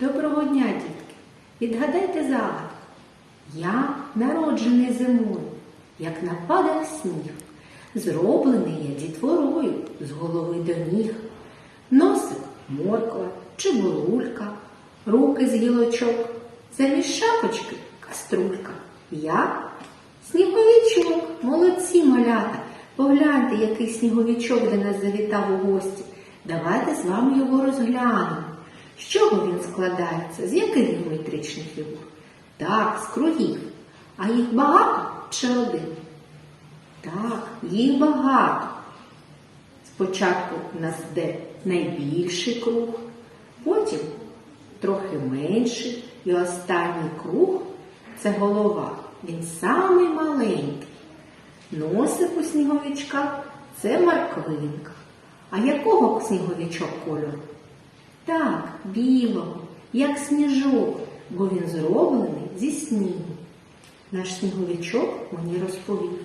Доброго дня, дітки! Відгадайте загадку. Я народжений зимою, як нападав сніг. Зроблений я дітворою з голови до ніг. Носик морква чи булулька, руки з гілочок, замість шапочки каструлька. Я сніговичок, молодці малята. Погляньте, який сніговичок до нас завітав у гості. Давайте з вами його розглянемо. З чого він складається? З яких геометричних фігур? Так, з кругів. А їх багато чи один? Так, їх багато. Спочатку у нас йде найбільший круг, потім трохи менший і останній круг це голова. Він самий маленький. Носик у сніговичка це морквинка. А якого сніговичок кольору? Так, білого, як сніжок, бо він зроблений зі снігу. Наш сніговичок мені розповів,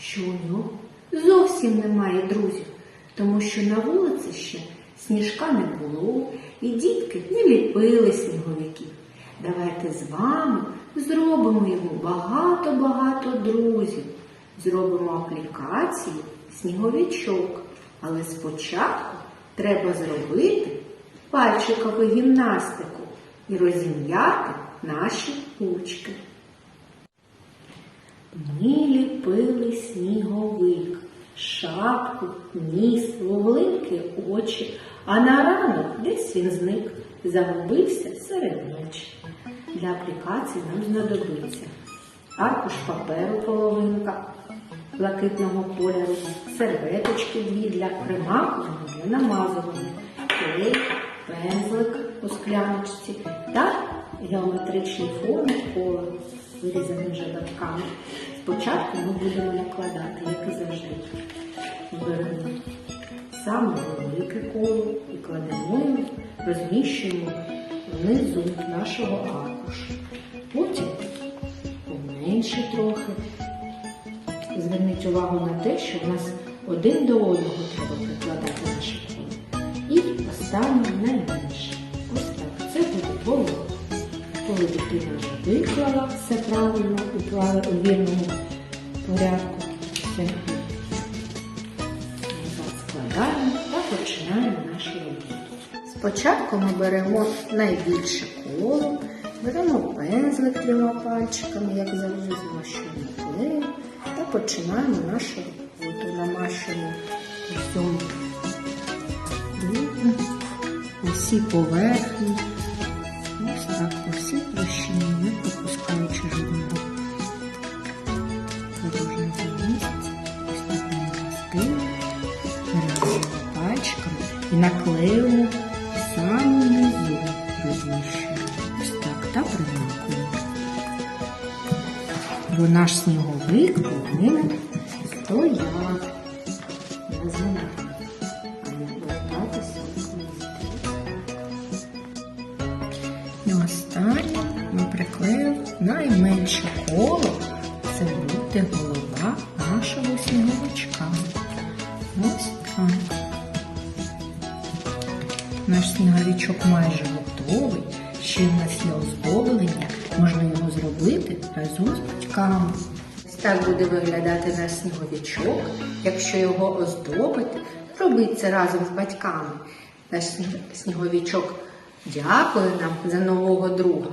що у нього зовсім немає друзів, тому що на вулиці ще сніжка не було, і дітки не ліпили сніговиків. Давайте з вами зробимо йому багато-багато друзів. Зробимо аплікацію сніговичок. Але спочатку треба зробити пальчикову гімнастику і розім'яти наші ручки. Ми ліпили сніговик, шапку, ніс, вуглинки очі, а на ранок десь він зник, загубився серед ночі. Для аплікації нам знадобиться аркуш паперу половинка блакитного кольору, серветочки дві для примакування, для намазування, клей, пензлик у скляночці та геометричні форми коло, вирізані жабатками. Спочатку ми будемо накладати, як і завжди. Беремо саме велике коло і кладемо його, розміщуємо внизу нашого аркушу. Потім поменше трохи. Зверніть увагу на те, що в нас один до одного треба. І найменше. Ось так. Це буде волос. Коли дитина виклала все правильно у, вірному порядку, все складаємо та починаємо нашу роботу. Спочатку ми беремо найбільше коло, беремо пензлик трьома пальчиками, як завжди, змащуємо клеєм та починаємо нашу роботу. Намащуємо усьому усі поверхні. Ось так по всій площині, не пропускаючи жодного порожнього місця. Ось так ми намастили, переводимо пальчиками і наклеюємо в самому низу розміщуємо. Ось так та примакуємо. Бо наш сніговик повинен стояти на останнє ми приклеїмо найменше коло. Це буде голова нашого сніговичка. Ось так. Наш сніговичок майже готовий. Ще в нас є оздоблення. Можна його зробити разом з батьками. Так буде виглядати наш сніговичок. Якщо його оздобити, робити це разом з батьками. Наш сніговичок дякує нам за нового друга.